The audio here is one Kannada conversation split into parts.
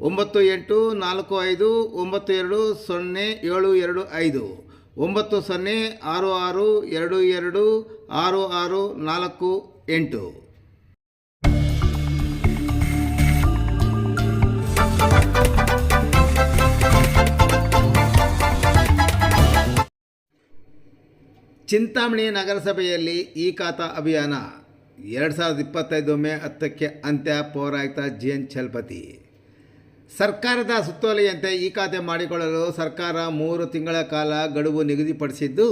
ಒಂಬತ್ತು ಎಂಟು ನಾಲ್ಕು ಐದು ಒಂಬತ್ತು ಎರಡು ಸೊನ್ನೆ ಏಳು ಎರಡು ಐದು. ಒಂಬತ್ತು ಸೊನ್ನೆ ಆರು ಆರು ಎರಡು ಎರಡು ಆರು ಆರು ನಾಲ್ಕು ಎಂಟು. ಚಿಂತಾಮಣಿ ನಗರಸಭೆಯಲ್ಲಿ ಈ ಖಾತಾ ಅಭಿಯಾನ. ಎರಡು ಸಾವಿರದ ಇಪ್ಪತ್ತೈದು ಮೇ ಹತ್ತಕ್ಕೆ ಅಂತ್ಯ ಪೌರಾಯುಕ್ತ ಜಿ ಎನ್ ಛಲಪತಿ ಸರ್ಕಾರದ ಸುತ್ತೋಲೆಯಂತೆ ಈ ಖಾತೆ ಮಾಡಿಕೊಳ್ಳಲು ಸರ್ಕಾರ ಮೂರು ತಿಂಗಳ ಕಾಲ ಗಡುವು ನಿಗದಿಪಡಿಸಿದ್ದು,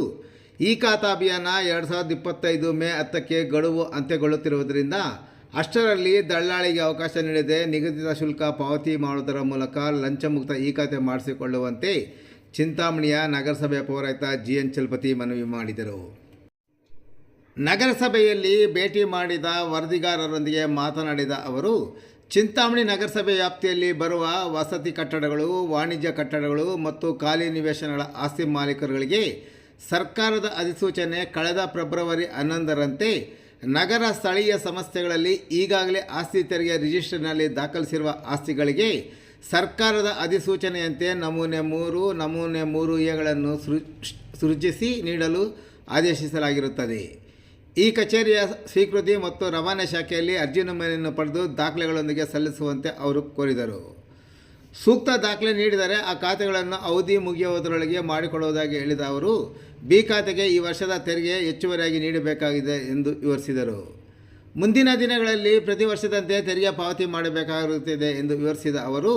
ಈ ಖಾತಾ ಅಭಿಯಾನ ಎರಡು ಸಾವಿರದ ಇಪ್ಪತ್ತೈದು ಮೇ ಹತ್ತಕ್ಕೆ ಗಡುವು ಅಂತ್ಯಗೊಳ್ಳುತ್ತಿರುವುದರಿಂದ ಅಷ್ಟರಲ್ಲಿ ದಳ್ಳಾಳಿಗೆ ಅವಕಾಶ ನೀಡದೆ ನಿಗದಿತ ಶುಲ್ಕ ಪಾವತಿ ಮಾಡುವುದರ ಮೂಲಕ ಲಂಚಮುಕ್ತ ಈ ಖಾತೆ ಮಾಡಿಸಿಕೊಳ್ಳುವಂತೆ ಚಿಂತಾಮಣಿಯ ನಗರಸಭೆ ಪೌರಾಯುಕ್ತ ಜಿ ಎನ್ ಚಲಪತಿ ಮನವಿ ಮಾಡಿದರು. ನಗರಸಭೆಯಲ್ಲಿ ಭೇಟಿ ಮಾಡಿದ ವರದಿಗಾರರೊಂದಿಗೆ ಮಾತನಾಡಿದ ಅವರು ಚಿಂತಾಮಣಿ ನಗರಸಭೆ ವ್ಯಾಪ್ತಿಯಲ್ಲಿ ಬರುವ ವಸತಿ ಕಟ್ಟಡಗಳು, ವಾಣಿಜ್ಯ ಕಟ್ಟಡಗಳು ಮತ್ತು ಖಾಲಿ ನಿವೇಶನಗಳ ಆಸ್ತಿ ಮಾಲೀಕರುಗಳಿಗೆ ಸರ್ಕಾರದ ಅಧಿಸೂಚನೆ ಕಳೆದ ಫೆಬ್ರವರಿ ಹನ್ನೊಂದರಂತೆ ನಗರ ಸ್ಥಳೀಯ ಸಂಸ್ಥೆಗಳಲ್ಲಿ ಈಗಾಗಲೇ ಆಸ್ತಿ ತೆರಿಗೆ ರಿಜಿಸ್ಟರ್ನಲ್ಲಿ ದಾಖಲಿಸಿರುವ ಆಸ್ತಿಗಳಿಗೆ ಸರ್ಕಾರದ ಅಧಿಸೂಚನೆಯಂತೆ ನಮೂನೆ ಮೂರು ನಮೂನೆ ಮೂರು ಎಗಳನ್ನು ಸೃಜಿಸಿ ನೀಡಲು ಆದೇಶಿಸಲಾಗಿರುತ್ತದೆ. ಈ ಕಚೇರಿಯ ಸ್ವೀಕೃತಿ ಮತ್ತು ರವಾನೆ ಶಾಖೆಯಲ್ಲಿ ಅರ್ಜಿ ನಮೂನೆಯನ್ನು ಪಡೆದು ದಾಖಲೆಗಳೊಂದಿಗೆ ಸಲ್ಲಿಸುವಂತೆ ಅವರು ಕೋರಿದರು. ಸೂಕ್ತ ದಾಖಲೆ ನೀಡಿದರೆ ಆ ಖಾತೆಗಳನ್ನು ಅವಧಿ ಮುಗಿಯುವುದರೊಳಗೆ ಮಾಡಿಕೊಡುವುದಾಗಿ ಹೇಳಿದ ಅವರು, ಬಿ ಖಾತೆಗೆ ಈ ವರ್ಷದ ತೆರಿಗೆ ಹೆಚ್ಚುವರಿಯಾಗಿ ನೀಡಬೇಕಾಗಿದೆ ಎಂದು ವಿವರಿಸಿದರು. ಮುಂದಿನ ದಿನಗಳಲ್ಲಿ ಪ್ರತಿ ವರ್ಷದಂತೆ ತೆರಿಗೆ ಪಾವತಿ ಮಾಡಬೇಕಾಗುತ್ತಿದೆ ಎಂದು ವಿವರಿಸಿದ ಅವರು,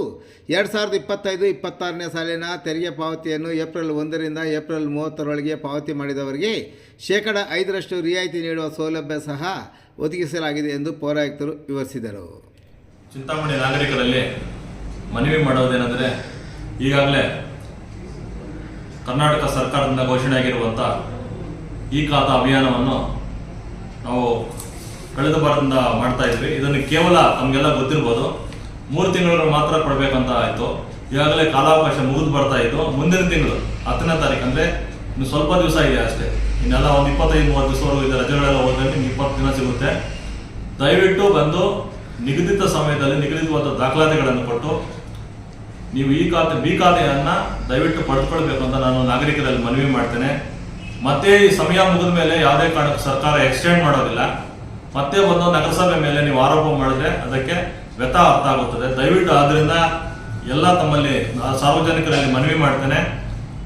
ಎರಡು ಸಾವಿರದ ಇಪ್ಪತ್ತೈದು ಇಪ್ಪತ್ತಾರನೇ ಸಾಲಿನ ತೆರಿಗೆ ಪಾವತಿಯನ್ನು ಏಪ್ರಿಲ್ ಒಂದರಿಂದ ಏಪ್ರಿಲ್ ಮೂವತ್ತರೊಳಗೆ ಪಾವತಿ ಮಾಡಿದವರಿಗೆ ಶೇಕಡ ಐದರಷ್ಟು ರಿಯಾಯಿತಿ ನೀಡುವ ಸೌಲಭ್ಯ ಸಹ ಒದಗಿಸಲಾಗಿದೆ ಎಂದು ಪೌರಾಯುಕ್ತರು ವಿವರಿಸಿದರು. ಚಿಂತಾಮಣಿ ನಾಗರಿಕರಲ್ಲಿ ಮನವಿ ಮಾಡೋದೇನೆಂದರೆ, ಈಗಾಗಲೇ ಕರ್ನಾಟಕ ಸರ್ಕಾರದಿಂದ ಘೋಷಣೆಯಾಗಿರುವಂಥ ಈ ಖಾತಾ ಅಭಿಯಾನವನ್ನು ನಾವು ಕಳೆದ ಬಾರದಿಂದ ಮಾಡ್ತಾ ಇದ್ವಿ. ಇದನ್ನು ಕೇವಲ ನಮಗೆಲ್ಲ ಗೊತ್ತಿರ್ಬೋದು. ಮೂರು ತಿಂಗಳು ಮಾತ್ರ ಕೊಡಬೇಕಂತ ಆಯಿತು. ಈಗಾಗಲೇ ಕಾಲಾವಕಾಶ ಮುಗಿದು ಬರ್ತಾ ಇತ್ತು ಮುಂದಿನ ತಿಂಗಳು ಹತ್ತನೇ ತಾರೀಕು ಅಂದರೆ ಇನ್ನು ಸ್ವಲ್ಪ ದಿವಸ ಇದೆ ಅಷ್ಟೇ. ಇನ್ನೆಲ್ಲ ಒಂದು ಇಪ್ಪತ್ತೈದು, ಮೂವತ್ತು ದಿವಸವರೆಗೂ ಇದೆ. ರಜೆಗಳೆಲ್ಲ ಹೋದ್ರೆ ನಿಮ್ಗೆ ಇಪ್ಪತ್ತು ದಿನ ಸಿಗುತ್ತೆ. ದಯವಿಟ್ಟು ಬಂದು ನಿಗದಿತ ಸಮಯದಲ್ಲಿ ನಿಗದಿತವಾದ ದಾಖಲಾತಿಗಳನ್ನು ಕೊಟ್ಟು ನೀವು ಈ ಖಾತೆ, ಬಿ ಖಾತೆಯನ್ನು ದಯವಿಟ್ಟು ಪಡೆದುಕೊಳ್ಬೇಕು ಅಂತ ನಾನು ನಾಗರಿಕರಲ್ಲಿ ಮನವಿ ಮಾಡ್ತೇನೆ. ಮತ್ತೆ ಈ ಸಮಯ ಮುಗಿದ ಮೇಲೆ ಯಾವುದೇ ಕಾರಣಕ್ಕೂ ಸರ್ಕಾರ ಎಕ್ಸ್ಟೆಂಡ್ ಮಾಡೋದಿಲ್ಲ. ಮತ್ತೆ ಒಂದು ನಗರಸಭೆ ಮೇಲೆ ನೀವು ಆರೋಪ ಮಾಡಿದ್ರೆ ಅದಕ್ಕೆ ವ್ಯಥ ಅರ್ಥ ಆಗುತ್ತದೆ. ದಯವಿಟ್ಟು ಆದ್ರಿಂದ ಎಲ್ಲ ತಮ್ಮಲ್ಲಿ ಸಾರ್ವಜನಿಕರಲ್ಲಿ ಮನವಿ ಮಾಡ್ತೇನೆ.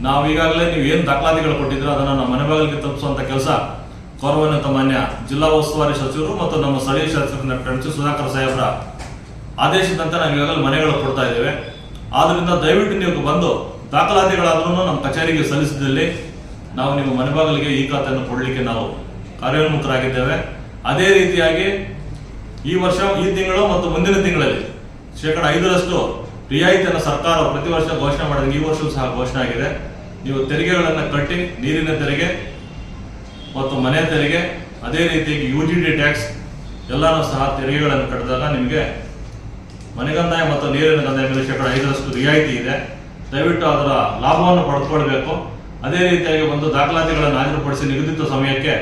ನಾವು ಈಗಾಗಲೇ ನೀವು ಏನು ದಾಖಲಾತಿಗಳು ಕೊಟ್ಟಿದ್ರು ಅದನ್ನು ನಮ್ಮ ಮನೆ ಬಾಗಿಲಿಗೆ ಕೆಲಸ ಗೌರವಾನ್ವಿತ ಮಾನ್ಯ ಜಿಲ್ಲಾ ಉಸ್ತುವಾರಿ ಸಚಿವರು ಮತ್ತು ನಮ್ಮ ಸ್ಥಳೀಯ ಶಾಸಕರ ಕಣಚು ಸುಧಾಕರ್ ಸಾಹೇಬ್ರ ಆದೇಶದಂತೆ ನಾವು ಈಗಾಗಲೇ ಮನೆಗಳು ಕೊಡ್ತಾ ಇದ್ದೇವೆ. ಆದ್ರಿಂದ ದಯವಿಟ್ಟು ನೀವು ಬಂದು ದಾಖಲಾತಿಗಳಾದ್ರೂ ನಮ್ಮ ಕಚೇರಿಗೆ ಸಲ್ಲಿಸಿದಲ್ಲಿ ನಾವು ನಿಮ್ಮ ಮನೆ ಬಾಗಿಲಿಗೆ ಈ ಖಾತೆಯನ್ನು ಕೊಡಲಿಕ್ಕೆ ನಾವು ಕಾರ್ಯೋನ್ಮುಖರಾಗಿದ್ದೇವೆ. ಅದೇ ರೀತಿಯಾಗಿ ಈ ವರ್ಷ, ಈ ತಿಂಗಳು ಮತ್ತು ಮುಂದಿನ ತಿಂಗಳಲ್ಲಿ ಶೇಕಡ ಐದರಷ್ಟು ರಿಯಾಯಿತಿಯನ್ನು ಸರ್ಕಾರ ಪ್ರತಿ ವರ್ಷ ಘೋಷಣೆ ಮಾಡಿದಂಗೆ ಈ ವರ್ಷವೂ ಸಹ ಘೋಷಣೆ ಆಗಿದೆ. ನೀವು ತೆರಿಗೆಗಳನ್ನು ಕಟ್ಟಿ, ನೀರಿನ ತೆರಿಗೆ ಮತ್ತು ಮನೆ ತೆರಿಗೆ, ಅದೇ ರೀತಿಯಾಗಿ ಯು ಜಿ ಡಿ ಟ್ಯಾಕ್ಸ್ ಎಲ್ಲರೂ ಸಹ ತೆರಿಗೆಗಳನ್ನು ಕಟ್ಟಿದಾಗ ನಿಮಗೆ ಮನೆಗಂದಾಯ ಮತ್ತು ನೀರಿನ ಗಂದಾಯ ಮೇಲೆ ಶೇಕಡ ಐದರಷ್ಟು ರಿಯಾಯಿತಿ ಇದೆ. ದಯವಿಟ್ಟು ಅದರ ಲಾಭವನ್ನು ಪಡೆದುಕೊಳ್ಬೇಕು ಅದೇ ರೀತಿಯಾಗಿ ಒಂದು ದಾಖಲಾತಿಗಳನ್ನು ಹಾಜರುಪಡಿಸಿ ನಿಗದಿತ ಸಮಯಕ್ಕೆ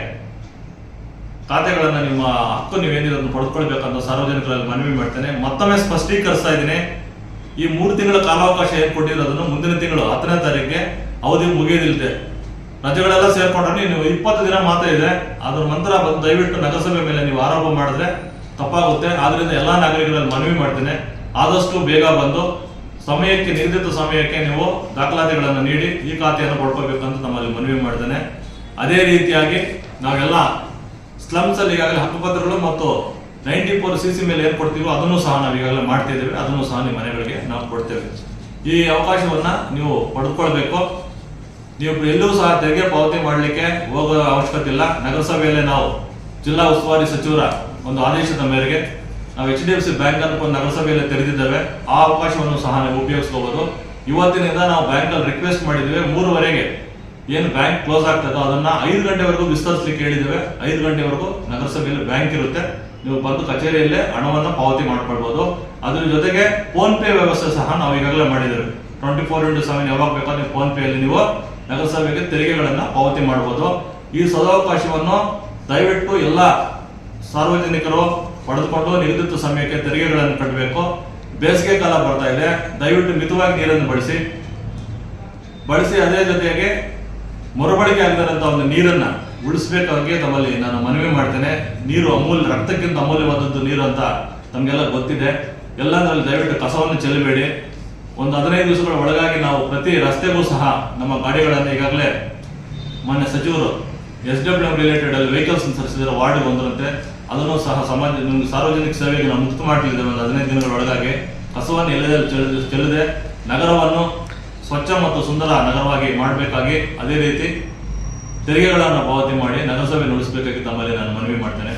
ಖಾತೆಗಳನ್ನು ನಿಮ್ಮ ಹಕ್ಕು ನೀವೇನಿದೆ ಅದನ್ನು ಪಡೆದುಕೊಳ್ಬೇಕಂತ ಸಾರ್ವಜನಿಕರಲ್ಲಿ ಮನವಿ ಮಾಡ್ತೇನೆ. ಮತ್ತೊಮ್ಮೆ ಸ್ಪಷ್ಟೀಕರಿಸ್ತಾ ಇದ್ದೀನಿ. ಈ ಮೂರು ತಿಂಗಳ ಕಾಲಾವಕಾಶ ಅದನ್ನು ಮುಂದಿನ ತಿಂಗಳು ಹತ್ತನೇ ತಾರೀಕಿಗೆ ಅವಧಿ ಮುಗಿಯೋದಿಲ್ಲದೆ ರಜೆಗಳೆಲ್ಲ ಸೇರ್ಕೊಂಡ್ರೆ ನೀವು ಇಪ್ಪತ್ತು ದಿನ ಮಾತ್ರ ಇದೆ. ಅದ್ರ ನಂತರ ಬಂದು ದಯವಿಟ್ಟು ನಗರಸಭೆ ಮೇಲೆ ನೀವು ಆರೋಪ ಮಾಡಿದ್ರೆ ತಪ್ಪಾಗುತ್ತೆ. ಆದ್ರಿಂದ ಎಲ್ಲ ನಾಗರಿಕರಲ್ಲಿ ಮನವಿ ಮಾಡ್ತೇನೆ. ಆದಷ್ಟು ಬೇಗ ಬಂದು ಸಮಯಕ್ಕೆ ನಿಗದಿತ ಸಮಯಕ್ಕೆ ನೀವು ದಾಖಲಾತಿಗಳನ್ನು ನೀಡಿ ಈ ಖಾತೆಯನ್ನು ಪಡ್ಕೋಬೇಕಂತ ನಮ್ಮಲ್ಲಿ ಮನವಿ ಮಾಡ್ತೇನೆ. ಅದೇ ರೀತಿಯಾಗಿ ನಾವೆಲ್ಲ ಸ್ಲಮ್ಸ್ ಅಲ್ಲಿ ಈಗಾಗಲೇ ಹಕ್ಕುಪತ್ರಗಳು ಮತ್ತು ನೈಂಟಿ ಫೋರ್ ಸಿ ಸಿ ಮೇಲೆ ಏನ್ ಕೊಡ್ತೀವೋ ಅದನ್ನು ಸಹ ನಾವು ಈಗಾಗಲೇ ಮಾಡ್ತಿದ್ದೇವೆ ಅದನ್ನು ಸಹ ನಿಮ್ಮ ಮನೆಗಳಿಗೆ ನಾವು ಕೊಡ್ತೇವೆ. ಈ ಅವಕಾಶವನ್ನ ನೀವು ಪಡೆದುಕೊಳ್ಬೇಕು ನೀವು ಎಲ್ಲೂ ಸಹ ತೆರಿಗೆ ಪಾವತಿ ಮಾಡಲಿಕ್ಕೆ ಹೋಗೋ ಅವಶ್ಯಕತೆ ಇಲ್ಲ. ನಗರಸಭೆಯಲ್ಲೇ ನಾವು ಜಿಲ್ಲಾ ಉಸ್ತುವಾರಿ ಸಚಿವರ ಒಂದು ಆದೇಶದ ಮೇರೆಗೆ ನಾವು H D F C bank ಅನ್ನು ನಗರಸಭೆಯಲ್ಲಿ ತೆರೆದಿದ್ದೇವೆ. ಆ ಅವಕಾಶವನ್ನು ಸಹ ನಾವು ಉಪಯೋಗಿಸ್ಕೋಬಹುದು ಇವತ್ತಿನಿಂದ ನಾವು ಬ್ಯಾಂಕಲ್ಲಿ ರಿಕ್ವೆಸ್ಟ್ ಮಾಡಿದ್ದೇವೆ. ಮೂರುವರೆಗೆ ಏನು ಬ್ಯಾಂಕ್ ಕ್ಲೋಸ್ ಆಗ್ತದೋ ಅದನ್ನ ಐದು ಗಂಟೆವರೆಗೂ ವಿಸ್ತರಿಸಲಿಕ್ಕೆ ಹೇಳಿದ್ದೇವೆ. ಐದು ಗಂಟೆವರೆಗೂ ನಗರಸಭೆಯಲ್ಲಿ ಬ್ಯಾಂಕ್ ಇರುತ್ತೆ. ನೀವು ಬಂದು ಕಚೇರಿಯಲ್ಲೇ ಹಣವನ್ನು ಪಾವತಿ ಮಾಡ್ಕೊಳ್ಬಹುದು ಅದ್ರ ಜೊತೆಗೆ ಫೋನ್ ಪೇ ವ್ಯವಸ್ಥೆ ಸಹ ನಾವು ಈಗಾಗಲೇ ಮಾಡಿದ್ದೇವೆ. ಟ್ವೆಂಟಿ ಫೋರ್ ಇಂಟು ಸೆವೆನ್ ಯಾವಾಗ ಬೇಕಾದ್ರೆ ನೀವು ಫೋನ್ ಪೇ ಅಲ್ಲಿ ನೀವು ನಗರಸಭೆಗೆ ತೆರಿಗೆಗಳನ್ನ ಪಾವತಿ ಮಾಡಬಹುದು ಈ ಸದಾವಕಾಶವನ್ನು ದಯವಿಟ್ಟು ಎಲ್ಲ ಸಾರ್ವಜನಿಕರು ಪಡೆದುಕೊಂಡು ನಿಗದಿತ ಸಮಯಕ್ಕೆ ತೆರಿಗೆಗಳನ್ನು ಕಟ್ಟಬೇಕು. ಬೇಸಿಗೆ ಕಾಲ ಬರ್ತಾ ಇದೆ. ದಯವಿಟ್ಟು ಮಿತವಾಗಿ ನೀರನ್ನು ಬಳಸಿ. ಬಳಸಿ ಅದೇ ಜೊತೆಗೆ ಮರುಬಳಕೆ ಆಗದಿರಂತ ಒಂದು ನೀರನ್ನ ಉಳಿಸ್ಬೇಕಾಗಿ ತಮ್ಮಲ್ಲಿ ನಾನು ಮನವಿ ಮಾಡ್ತೇನೆ. ನೀರು ಅಮೂಲ್ಯ, ರಕ್ತಕ್ಕಿಂತ ಅಮೂಲ್ಯವಾದದ್ದು ನೀರು ಅಂತ ತಮಗೆಲ್ಲ ಗೊತ್ತಿದೆ. ಎಲ್ಲದರಲ್ಲಿ ದಯವಿಟ್ಟು ಕಸವನ್ನು ಚೆಲ್ಲಬೇಡಿ. ಒಂದು ಹದಿನೈದು ದಿವಸಗಳ ಒಳಗಾಗಿ ನಾವು ಪ್ರತಿ ರಸ್ತೆಗೂ ಸಹ ನಮ್ಮ ಗಾಡಿಗಳನ್ನು ಈಗಾಗಲೇ ಮಾನ್ಯ ಸಚಿವರು ಎಸ್ ಡಬ್ಲ್ಯೂ ರಿಲೇಟೆಡ್ ಅಲ್ಲಿ ವೆಹಿಕಲ್ಸ್ ಸರಿಸಿದ್ರೆ ವಾರ್ಡ್ ಬಂದಿರುತ್ತೆ ಅದನ್ನು ಸಹ ಸಮಾಜ ನಿಮ್ಗೆ ಸಾರ್ವಜನಿಕ ಸೇವೆಗೆ ನಾವು ಮುಕ್ತ ಮಾಡ್ತಿದ್ದೇವೆ ಒಂದು ಹದಿನೈದು ದಿನಗಳ ಒಳಗಾಗಿ. ಕಸವನ್ನು ಎಲ್ಲೆಲ್ಲಿ ಚೆಲ್ಲ- ಚೆಲ್ಲದೆ ನಗರವನ್ನು ಸ್ವಚ್ಛ ಮತ್ತು ಸುಂದರ ನಗರವಾಗಿ ಮಾಡಬೇಕಾಗಿ ಅದೇ ರೀತಿ ತೆರಿಗೆಗಳನ್ನು ಪಾವತಿ ಮಾಡಿ ನಗರಸಭೆ ನಡೆಸಬೇಕಾಗಿ ತಮ್ಮಲ್ಲಿ ನಾನು ಮನವಿ ಮಾಡ್ತೇನೆ.